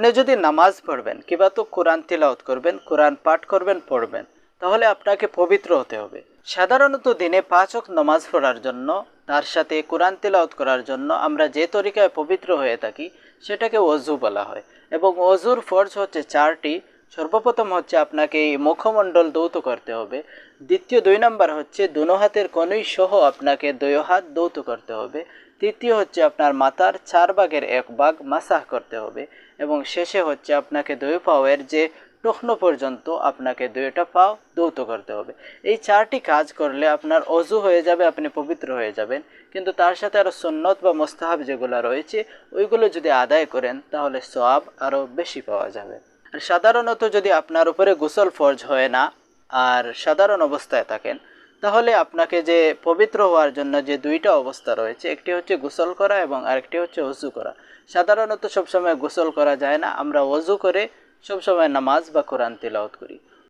আপনি যদি নামাজ পড়বেন কিংবা তো কোরআন তিলাওত করবেন, কোরআন পাঠ করবেন, পড়বেন, তাহলে আপনাকে পবিত্র হতে হবে। সাধারণত দিনে পাঁচ ওয়াক্ত নামাজ পড়ার জন্য, তার সাথে কোরআন তিলাওত করার জন্য আমরা যে তরিকায় পবিত্র হয়ে থাকি, সেটাকে অজু বলা হয়। এবং অজুর ফর্জ হচ্ছে চারটি। সর্বপ্রথম হচ্ছে আপনাকে এই মুখমণ্ডল দৌত করতে হবে। দ্বিতীয় দুই নাম্বার হচ্ছে দুনো হাতের কনুই সহ আপনাকে দুই হাত দৌত করতে হবে। তৃতীয় হচ্ছে আপনার মাথার চার ভাগের এক ভাগ মাসাহ করতে হবে এবং শেষে হচ্ছে আপনাকে দুই পাওয়ের যে টুকনো পর্যন্ত আপনাকে দুইটা পাও দৌত করতে হবে। এই চারটি কাজ করলে আপনার অজু হয়ে যাবে, আপনি পবিত্র হয়ে যাবেন। কিন্তু তার সাথে আরও সন্নত বা মোস্তাহাব যেগুলো রয়েছে, ওইগুলো যদি আদায় করেন, তাহলে সওয়াব আরও বেশি পাওয়া যাবে। আর সাধারণত যদি আপনার উপরে গোসল ফরজ হয় না, আর সাধারণ অবস্থায় থাকেন তাহলে আপনাকে যে পবিত্র হওয়ার জন্য যে দুইটা অবস্থা রয়েছে, একটি হচ্ছে গোসল করা এবং আরেকটি হচ্ছে অজু করা। সাধারণত সবসময় গোসল করা যায় না, আমরা অজু করে সবসময় নামাজ বা কোরআন তিলাওত করি।